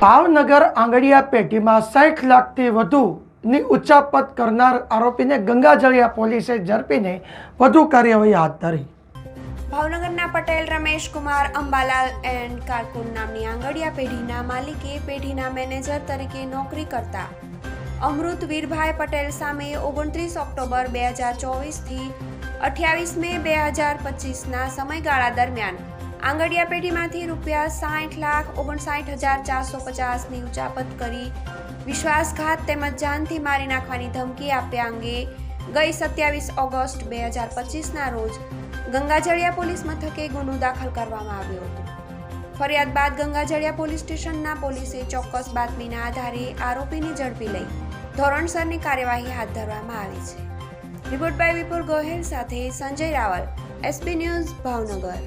ભાવનગર આંગડિયા પેઢીમાં સાઠ લાખથી વધુની ઉચ્ચાપત કરનાર આરોપીને ગંગાજળિયા પોલીસે ઝડપીને વધુ કાર્યવાહી હાથ ધરી. ભાવનગરના પટેલ, રમેશ કુમાર, અંબાલાલ એન્ડ કારકુન નામની આંગડિયા પેઢીના માલિકે પેઢીના મેનેજર તરીકે નોકરી કરતા અમૃત વીરભાઈ પટેલ સામે ઓગણત્રીસ ઓક્ટોબર બે હજાર ચોવીસથી અઠ્યાવીસ મે બે હજાર પચીસના સમયગાળા દરમિયાન આંગડિયા પેઢીમાંથી રૂપિયા સાઠ લાખ ઓગણસાઠ હજાર ચારસો પચાસની ઉચાપત કરી વિશ્વાસઘાત તેમજ જાનથી મારી નાખવાની ધમકી આપ્યા અંગે ગઈ સત્યાવીસ ઓગસ્ટ બે હજાર પચીસના રોજ ગંગાજળિયા પોલીસ મથકે ગુનો દાખલ કરવામાં આવ્યો હતો. ફરિયાદ બાદ ગંગાજળિયા પોલીસ સ્ટેશનના પોલીસે ચોક્કસ બાતમીના આધારે આરોપીને ઝડપી લઈ ધોરણસરની કાર્યવાહી હાથ ધરવામાં આવી છે. રિપોર્ટ બાય વિપુલ ગોહિલ સાથે સંજય રાવલ એસબી ન્યૂઝ ભાવનગર.